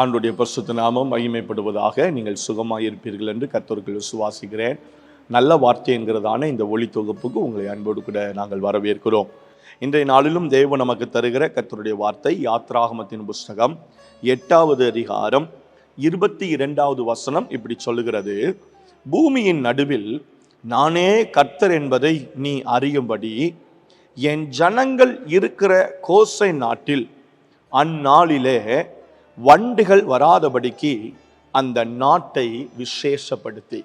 ஆண்டுடைய பரிசுத்த நாமம் மகிமைப்படுவதாக நீங்கள் சுகமாக இருப்பீர்கள் என்று கத்தோர்கள் விசுவாசிக்கிறேன். நல்ல வார்த்தை என்கிறதான இந்த ஒளி தொகுப்புக்கு உங்களை அன்போடு கூட நாங்கள் வரவேற்கிறோம். இன்றைய நாளிலும் தேவன் நமக்கு தருகிற கத்தருடைய வார்த்தை யாத்ராகமத்தின் புஸ்தகம் எட்டாவது அதிகாரம் இருபத்தி இரண்டாவது வசனம் இப்படி சொல்லுகிறது. பூமியின் நடுவில் நானே கர்த்தர் என்பதை நீ அறியும்படி என் ஜனங்கள் இருக்கிற கோசை நாட்டில் அந்நாளிலே வண்டுகள் வராதபடிக்கு அந்த நாட்டை விசேஷப்படுத்தி.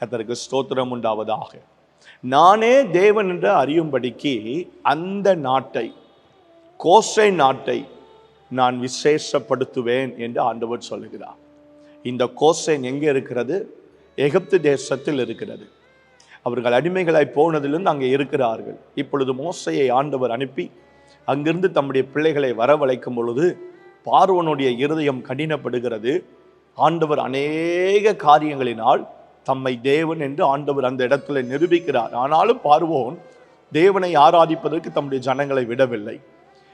கத்தருக்கு ஸ்தோத்திரம் உண்டாவதாக. நானே தேவன் என்று அறியும்படிக்கு அந்த நாட்டை கோசை நாட்டை நான் விசேஷப்படுத்துவேன் என்று ஆண்டவர் சொல்லுகிறார். இந்த கோசைன் எங்கே இருக்கிறது? எகிப்து தேசத்தில் இருக்கிறது. அவர்கள் அடிமைகளாய் போனதிலிருந்து அங்கே இருக்கிறார்கள். இப்பொழுது மோசையை ஆண்டவர் அனுப்பி அங்கிருந்து தம்முடைய பிள்ளைகளை வரவழைக்கும் பொழுது பார்வனுடைய இருதயம் கடினப்படுகிறது. ஆண்டவர் அநேக காரியங்களினால் தம்மை தேவன் என்று ஆண்டவர் அந்த இடத்துல நிரூபிக்கிறார். ஆனாலும் பார்வோன் தேவனை ஆராதிப்பதற்கு தம்முடைய ஜனங்களை விடவில்லை.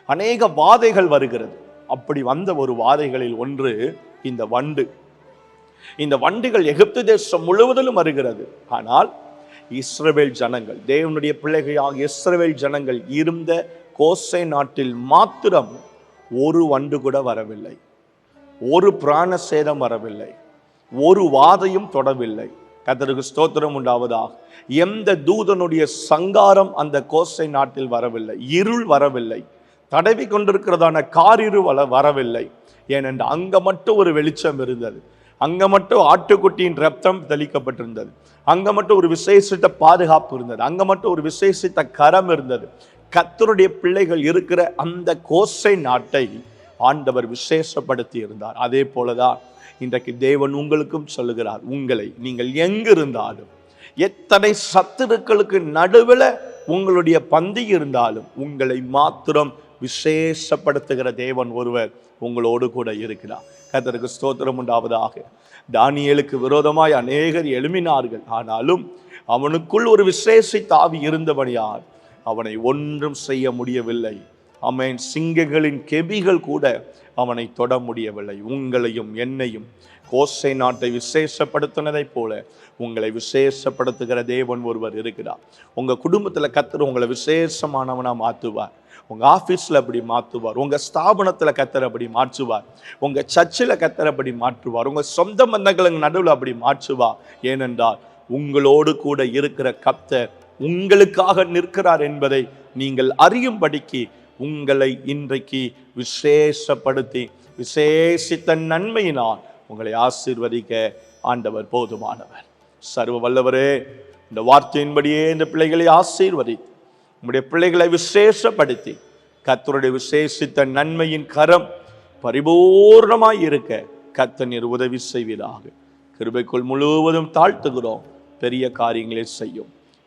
அநேக வாதைகள் வருகிறது. அப்படி வந்த ஒரு வாதைகளில் ஒன்று இந்த வண்டு. இந்த வண்டுகள் எகிப்து தேசம் முழுவதிலும் வருகிறது. ஆனால் இஸ்ரவேல் ஜனங்கள் தேவனுடைய பிள்ளைகளாக இஸ்ரவேல் ஜனங்கள் இருந்த கோசை நாட்டில் மாத்திரம் ஒரு வண்டு கூட வரவில்லை. ஒரு பிராண சேதம் வரவில்லை. ஒரு வாதையும் தொடவில்லை. கத்தருக்கு ஸ்தோத்திரம் உண்டாவதாக. எந்த தூதனுடைய சங்காரம் அந்த கோசை நாட்டில் வரவில்லை. இருள் வரவில்லை. தடவி கொண்டிருக்கிறதான காரிரு வள வரவில்லை. ஏனென்று அங்க மட்டும் ஒரு வெளிச்சம் இருந்தது. அங்க மட்டும் ஆட்டுக்குட்டியின் ரத்தம் தெளிக்கப்பட்டிருந்தது. அங்க மட்டும் ஒரு விசேஷித்த பாதுகாப்பு இருந்தது. அங்க மட்டும் ஒரு விசேஷித்த கரம் இருந்தது. கத்தருடைய பிள்ளைகள் இருக்கிற அந்த கோசை நாட்டை ஆண்டவர் விசேஷப்படுத்தி இருந்தார். அதே போலதான் இன்றைக்கு தேவன் உங்களுக்கும் சொல்லுகிறார். உங்களை நீங்கள் எங்கிருந்தாலும் எத்தனை சத்துருக்களுக்கு நடுவில் உங்களுடைய பந்தி இருந்தாலும் உங்களை மாத்திரம் விசேஷப்படுத்துகிற தேவன் ஒருவர் உங்களோடு கூட இருக்கிறார். கத்தருக்கு ஸ்தோத்திரம் உண்டாவதாக. தானியலுக்கு விரோதமாய் அநேகர் எழுமினார்கள். ஆனாலும் அவனுக்குள் ஒரு விசேஷித்த ஆவி இருந்தபடியால் அவனை ஒன்றும் செய்ய முடியவில்லை. அவன் சிங்கங்களின் கெபிகள் கூட அவனை தொட முடியவில்லை. உங்களையும் என்னையும் கோசை நாட்டை விசேஷப்படுத்தினதைப் போல உங்களை விசேஷப்படுத்துகிற தேவன் ஒருவர் இருக்கிறார். உங்கள் குடும்பத்தில் கத்துற உங்களை விசேஷமானவனாக மாற்றுவார். உங்கள் ஆஃபீஸில் அப்படி மாற்றுவார். உங்கள் ஸ்தாபனத்தில் கத்தர் அப்படி மாற்றுவார். உங்கள் சர்ச்சில் கத்தர் அப்படி மாற்றுவார். உங்கள் சொந்த பந்தங்களுக்கு நடுவில் அப்படி மாற்றுவார். ஏனென்றால் உங்களோடு கூட இருக்கிற கத்தர் உங்களுக்காக நிற்கிறார் என்பதை நீங்கள் அறியும்படிக்கு உங்களை இன்றைக்கு விசேஷப்படுத்தி விசேஷித்த நன்மையினால் உங்களை ஆசீர்வதிக்க ஆண்டவர் போதுமானவர். சர்வ வல்லவரே இந்த வார்த்தையின்படியே இந்த பிள்ளைகளை ஆசீர்வதித்து உங்களுடைய பிள்ளைகளை விசேஷப்படுத்தி கத்தருடைய விசேஷித்த நன்மையின் கரம் பரிபூர்ணமாய் இருக்க கத்த உதவி செய்வதாக கிருபைக்குள் முழுவதும் தாழ்த்துகிறோம். பெரிய காரியங்களை செய்யும்.